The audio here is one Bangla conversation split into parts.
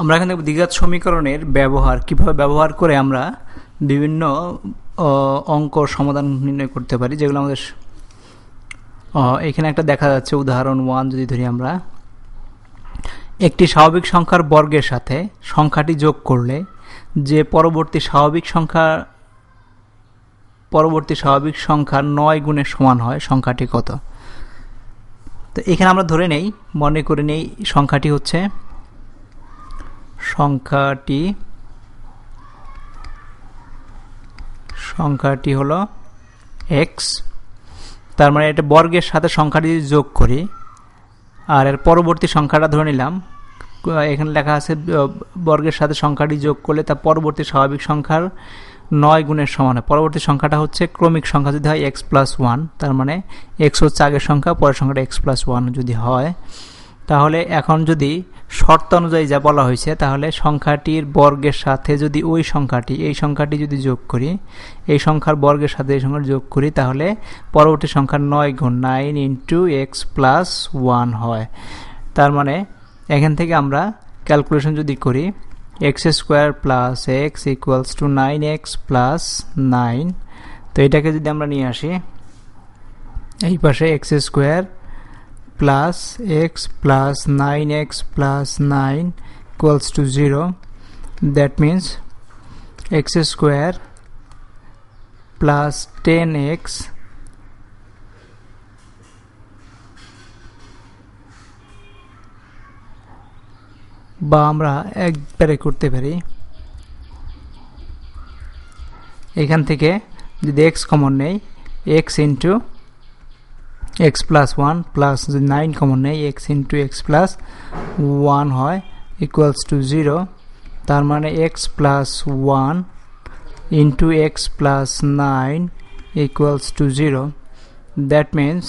আমরা এখানে দ্বিঘাত সমীকরণের ব্যবহার, কীভাবে ব্যবহার করে আমরা বিভিন্ন অঙ্ক সমাধান নির্ণয় করতে পারি, যেগুলো আমাদের এখানে একটা দেখা যাচ্ছে, উদাহরণ ওয়ান যদি ধরি আমরা। একটি স্বাভাবিক সংখ্যার বর্গের সাথে সংখ্যাটি যোগ করলে যে পরবর্তী স্বাভাবিক সংখ্যা, পরবর্তী স্বাভাবিক সংখ্যা নয় গুণের সমান হয়, সংখ্যাটি কত? তো এখানে আমরা ধরে নেই, মনে করে নেই, সংখ্যাটি হচ্ছে সংখ্যাটি সংখ্যাটি হলো এক্স তার মানে এটা বর্গের সাথে সংখ্যাটি যোগ করি, আর এর পরবর্তী সংখ্যাটা ধরে নিলাম, এখানে লেখা আছে বর্গের সাথে সংখ্যাটি যোগ করলে তার পরবর্তী স্বাভাবিক সংখ্যার নয় গুণের সমান হয়। পরবর্তী সংখ্যাটা হচ্ছে ক্রমিক সংখ্যা, যদি হয় এক্স প্লাস ওয়ান তার মানে এক্স হচ্ছে আগের সংখ্যা, পরের সংখ্যাটা এক্স প্লাস ওয়ান যদি হয়, তাহলে এখন যদি শর্ত অনুযায়ী যা বলা হয়েছে, তাহলে সংখ্যাটির বর্গের সাথে যদি ওই সংখ্যাটি, এই সংখ্যাটি যদি যোগ করি, এই সংখ্যার বর্গের সাথে এই সংখ্যার যোগ করি, তাহলে পরবর্তী সংখ্যার নয় গুণ nine into x plus one হয়। তার মানে এখান থেকে আমরা ক্যালকুলেশন যদি করি, x square plus x equals to nine x plus nine. তো এটাকে যদি আমরা নিয়ে আসি, এই পাশে x square plus x plus nine x plus nine equals to zero that means x square plus ten x বা আমরা একবারে করতে পারি এখান থেকে যদি এক্স কমন নেই x into x plus one plus nine common নেই x into x plus one হয় ইকুয়ালস টু জিরো তার মানে x plus one into x plus nine equals to zero that means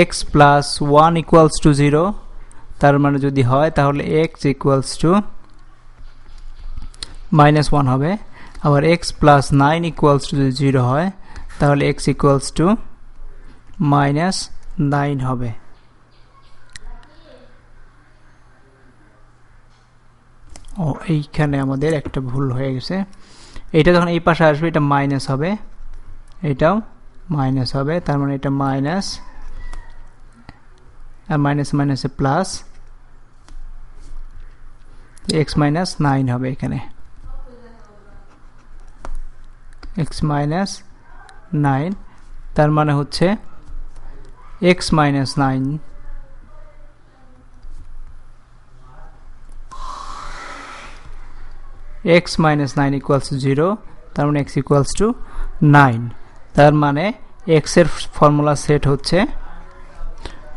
x plus one equals to zero তার মানে যদি হয় তাহলে x equals to minus one হবে। আবার x plus nine equals to যদি জিরো হয় তাহলে x equals to minus nine হবে। ও, এইখানে আমাদের একটা ভুল হয়ে গেছে। এটা যখন এই পাশে আসবে, এটা মাইনাস হবে। এটাও মাইনাস হবে, তার মানে এটা মাইনাস আর মাইনাস মাইনাসে প্লাস এক্স মাইনাস নাইন হবে এখানে। এক্স মাইনাস নাইন তার মানে হচ্ছে x minus nine x minus nine equals to zero তার মানে এক্স ইকুয়ালস টু নাইন তার মানে এক্সের ফর্মুলা সেট হচ্ছে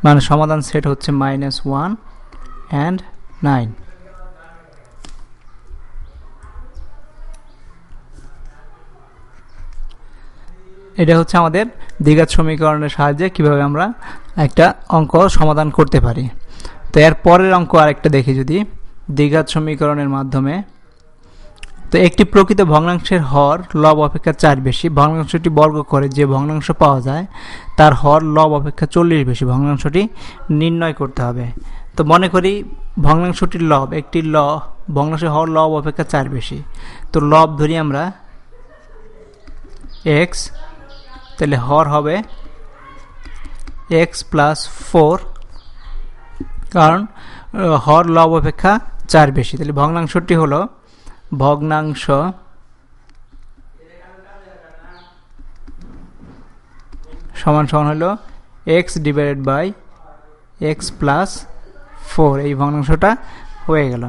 মানে সমাধান সেট হচ্ছে মাইনাস ওয়ান অ্যান্ড নাইন এটা হচ্ছে আমাদের দ্বিঘাত সমীকরণের সাহায্যে কীভাবে আমরা একটা অঙ্ক সমাধান করতে পারি। তো এর পরের অঙ্ক আরেকটা দেখি যদি। দ্বিঘাত সমীকরণের মাধ্যমে। তো একটি প্রকৃত ভগ্নাংশের হর লব অপেক্ষা চার বেশি। ভগ্নাংশটি বর্গ করে যে ভগ্নাংশ পাওয়া যায়, তার হর লব অপেক্ষা চল্লিশ বেশি। ভগ্নাংশটি নির্ণয় করতে হবে। তো মনে করি ভগ্নাংশটির লব, একটি ল, ভগ্নাংশের হর লব অপেক্ষা চার বেশি। তো লব ধরি আমরা এক্স তাহলে হর হবে এক্স প্লাস ফোর কারণ হর লব অপেক্ষা চার বেশি। তাহলে ভগ্নাংশটি হলো ভগ্নাংশ সমান সমান হলো x divided by x plus four এই ভগ্নাংশটা হয়ে গেল।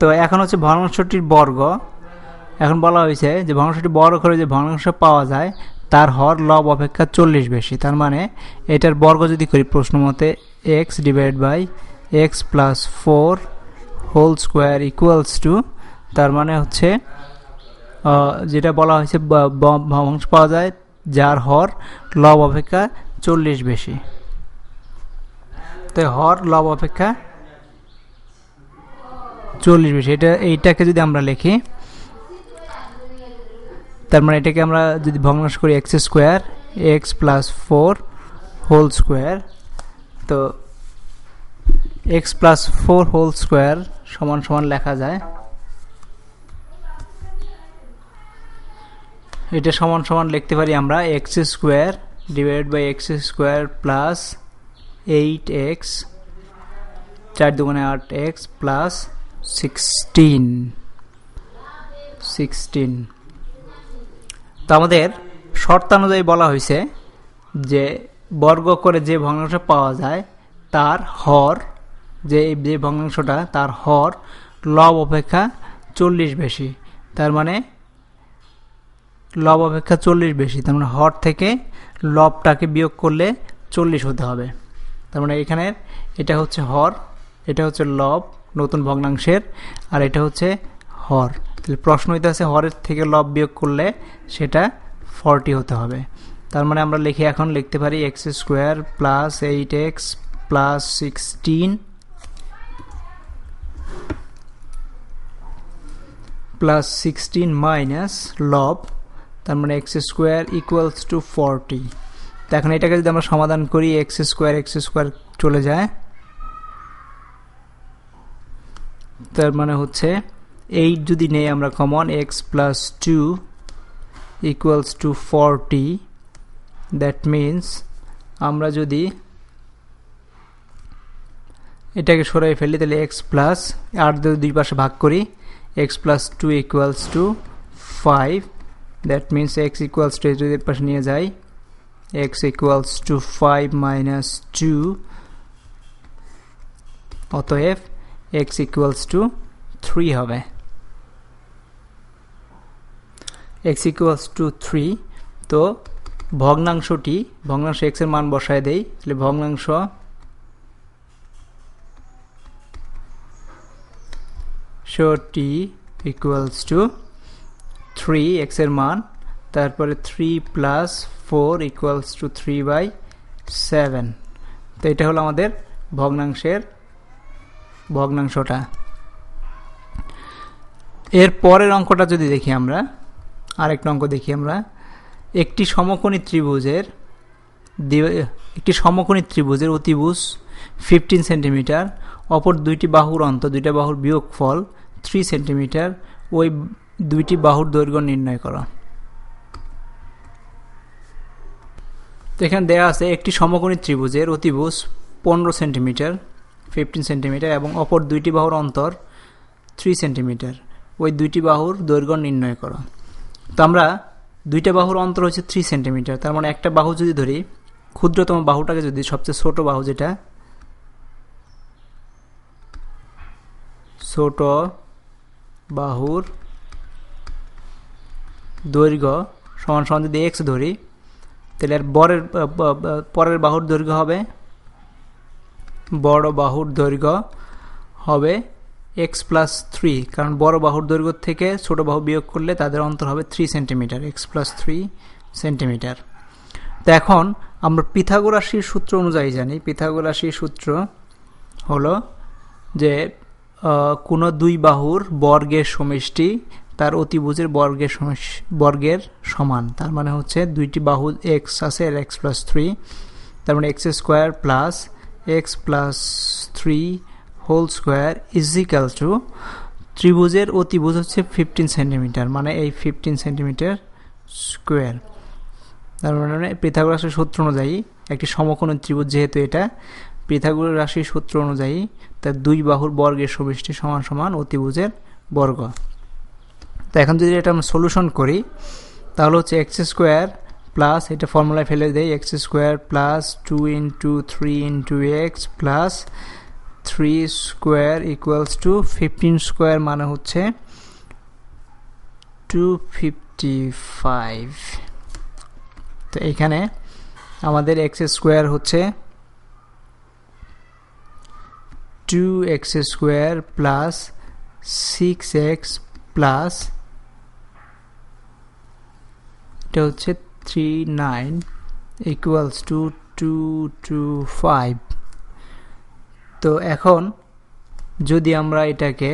তো এখন হচ্ছে ভগ্নাংশটির বর্গ। এখন বলা হয়েছে যে ভগ্নাংশটি বর্গ করে যে ভগ্নাংশ পাওয়া যায় তার হর লব অপেক্ষা চল্লিশ বেশি। তার মানে এটার বর্গ যদি করি প্রশ্ন মতে x divide by x plus four whole square equals to তার মানে হচ্ছে যেটা বলা হয়েছে, ব- পাওয়া যায়, যার হর লব অপেক্ষা চল্লিশ বেশি। তো হর লব অপেক্ষা চল্লিশ বেশি। এটা, এইটাকে যদি আমরা লিখি তার মানে এটাকে আমরা যদি ভগ্নাংশ করি x square, x plus four whole square, তো x plus four whole square সমান সমান লেখা যায়। এটা সমান সমান লিখতে পারি আমরা x square divide by x square plus eight x চার দুগুণে আট এক্স প্লাস সিক্সটিন। সিক্সটিন। তো আমাদের শর্তানুযায়ী বলা হয়েছে যে বর্গ করে যে ভগ্নাংশ পাওয়া যায়, তার হর, যে যে ভগ্নাংশটা, তার হর লব অপেক্ষা চল্লিশ বেশি। তার মানে লব অপেক্ষা চল্লিশ বেশি। তার মানে হর থেকে লবটাকে বিয়োগ করলে চল্লিশ হতে হবে। তার মানে এখানে এটা হচ্ছে হর, এটা হচ্ছে লব, নতুন ভগ্নাংশের, আর এটা হচ্ছে হর। তাহলে প্রশ্ন হইতে আছে হরের থেকে লব বিয়োগ করলে সেটা ফর্টি হতে হবে। তার মানে আমরা লিখে এখন লিখতে পারি x square plus eight x plus sixteen plus sixteen minus লব, তার মানে x square equals to forty তো এখন এটাকে যদি আমরা সমাধান করি, এক্স স্কোয়ার এক্স স্কোয়ার চলে যায়। তার মানে হচ্ছে এইট যদি নেই আমরা common x plus two equals to forty that means আমরা যদি এটাকে সরাই ফেলি, তাহলে এক্স প্লাস আট দুই পাশে ভাগ করি x plus two equals to five that means x equals to যদি এর পাশে নিয়ে যাই x equals to five minus two অতএব এক্স ইকুয়ালস টু থ্রি হবে। এক্স ইকুয়ালস টু থ্রি তো ভগ্নাংশটি, ভগ্নাংশ এক্সের মান বসায় দেই, তাহলে ভগ্নাংশ টি ইকুয়ালস টু থ্রি এক্সের মান, তারপরে three plus four equals to three by seven তো এটা হলো আমাদের ভগ্নাংশের ভগ্নাংশটা। এর পরের অঙ্কটা যদি দেখি আমরা আরেকটা অঙ্ক দেখি আমরা। একটি সমকোণী ত্রিভুজের একটি সমকোণী ত্রিভুজের অতিভুজ ফিফটিন সেন্টিমিটার অপর দুইটি বাহুর অন্ত, দুইটা বাহুর বিয়োগফল থ্রি সেন্টিমিটার ওই দুইটি বাহুর দৈর্ঘ্য নির্ণয় করা। তো এখানে দেওয়া আছে একটি সমকোণী ত্রিভুজের অতিভুজ পনেরো সেন্টিমিটার ফিফটিন সেন্টিমিটার এবং অপর দুইটি বাহুর অন্তর থ্রি সেন্টিমিটার ওই দুইটি বাহুর দৈর্ঘ্য নির্ণয় করা। তো আমরা দুইটা বাহুর অন্তর হচ্ছে থ্রি সেন্টিমিটার তার মানে একটা বাহু যদি ধরি, ক্ষুদ্রতম বাহুটাকে যদি, সবচেয়ে ছোট বাহু যেটা, ছোট বাহুর দৈর্ঘ্য সমান সমান যদি এক্স ধরি, তাহলে আর বরের পরের বাহুর দৈর্ঘ্য হবে, বড় বাহুর দৈর্ঘ্য হবে এক্স প্লাস থ্রি কারণ বড় বাহুর দৈর্ঘ্য থেকে ছোট বাহু বিয়োগ করলে তাদের অন্তর হবে three centimetre x plus three centimetre তো এখন আমরা পিথাগোরাশির সূত্র অনুযায়ী জানি। পিথাগোরাশির সূত্র হলো যে কোনো দুই বাহুর বর্গের সমষ্টি তার অতিভুজের বর্গের বর্গের সমান। তার মানে হচ্ছে দুইটি বাহু এক্স আছে এক্স প্লাস থ্রি তার মানে x square plus x plus three whole square equal to ত্রিভুজের অতিভুজ হচ্ছে ফিফটিন সেন্টিমিটার মানে এই ফিফটিন সেন্টিমিটার স্কোয়ার তার মানে পৃথাগোর রাশির সূত্র অনুযায়ী একটি সমকোণ ত্রিভুজ যেহেতু এটা পৃথাগোর রাশির সূত্র অনুযায়ী তার দুই বাহুর বর্গের সমষ্টি সমান সমান অতিভুজের বর্গ। তো এখন যদি এটা আমরা সলিউশন করি, তাহলে হচ্ছে এক্স স্কোয়ার প্লাস এটা ফর্মুলায় ফেলে দেয় x square plus two into three into x plus three square equals to fifteen square মানে হচ্ছে টু ফিফটি ফাইভ তো এখানে আমাদের এক্স স্কোয়ার হচ্ছে two x square plus six x plus এটা হচ্ছে three nine equals to two two five তো এখন যদি আমরা এটাকে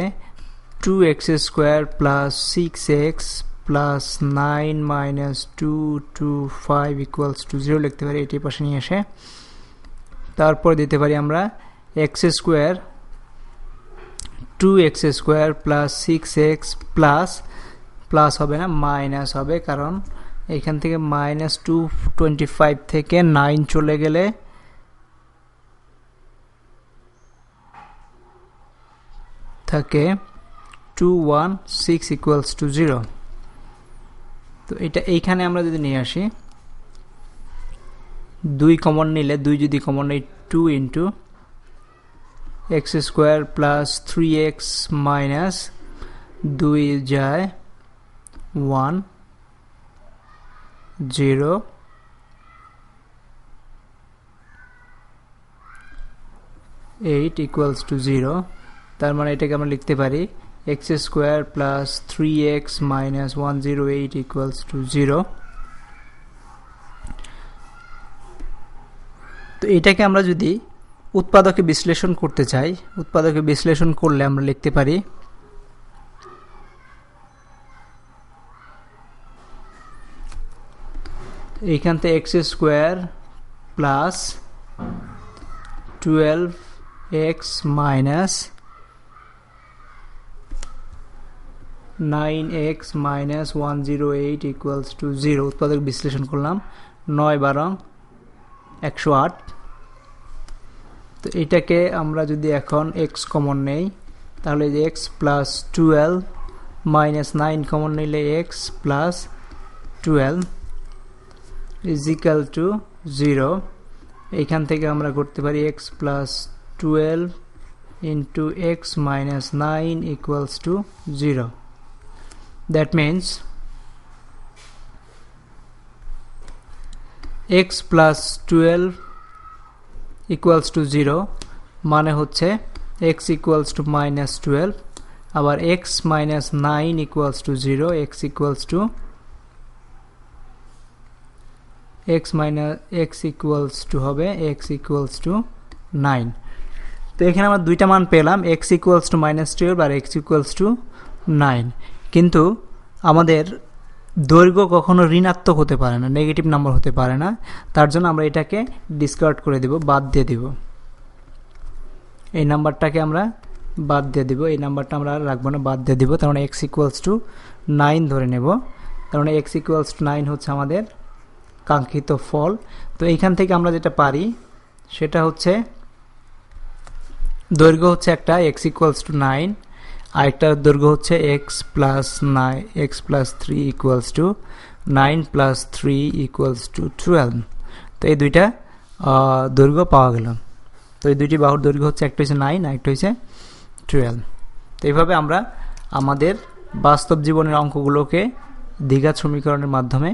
two x square plus six x plus nine minus two two five equals to zero লিখতে পারি, এটি পাশে নিয়ে এসে। তারপর দিতে পারি আমরা x square two x square plus six x plus plus হবে না মাইনাস হবে, কারণ এখান থেকে মাইনাস টু টোয়েন্টি ফাইভ থেকে নাইন চলে গেলে থাকে two one six equals to zero তো এটা এইখানে আমরা যদি নিয়ে আসি, দুই কমন নিলে, দুই যদি কমন নেই two into x square plus three x minus দুই যায় one zero eight equals to zero তার মানে এটাকে আমরা লিখতে পারি x square plus three x minus one zero eight equals to zero তো এটাকে আমরা যদি উৎপাদকে বিশ্লেষণ করতে চাই, উৎপাদকে বিশ্লেষণ করলে আমরা লিখতে পারি এইখান থেকে x square plus twelve x minus nine x minus one zero eight equals to zero উৎপাদক বিশ্লেষণ করলাম। নয় বারো, একশো আট। তো এটাকে আমরা যদি এখন এক্স কমন নেই, তাহলে যে x plus twelve minus nine common নিলে x plus twelve equal to zero এইখান থেকে আমরা করতে পারি x plus twelve into x minus nine equals to zero that means x plus 12 equals to 0 মানে হচ্ছে x equals to minus 12 আবার x minus 9 equals to 0 x equals to x minus x equals to হবে x equals to 9 তো এখানে আমরা দুইটা মান পেলাম x equals to minus 12 R x equals to 9 কিন্তু আমাদের দৈর্ঘ্য কখনো ঋণাত্মক হতে পারে না নেগেটিভ নাম্বার হতে পারে না। তার জন্য আমরা এটাকে ডিসকার্ড করে দেব, বাদ দিয়ে দিব। এই নাম্বারটাকে আমরা বাদ দিয়ে দিব, এই নাম্বারটা আমরা রাখব না, বাদ দিয়ে দিব। তার মানে এক্স ইকুয়ালস টু নাইন ধরে নেব। তার মানে এক্স ইকুয়ালস টু নাইন হচ্ছে আমাদের কাঙ্ক্ষিত ফল। তো এইখান থেকে আমরা যেটা পারি, সেটা হচ্ছে দৈর্ঘ্য হচ্ছে একটা এক্স ইকুয়ালস টু নাইন আরেকটার দৈর্ঘ্য হচ্ছে x plus nine x plus three equals to nine plus three equals to twelve তো এই দুইটা দৈর্ঘ্য পাওয়া গেল। তো এই দুইটি বাহুর দৈর্ঘ্য হচ্ছে, একটা হচ্ছে নাইন আরেকটা হচ্ছে টুয়েলভ তো এইভাবে আমরা আমাদের বাস্তব জীবনের অঙ্কগুলোকে দ্বিঘাত সমীকরণের মাধ্যমে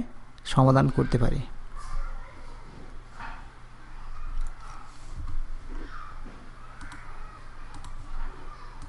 সমাধান করতে পারি।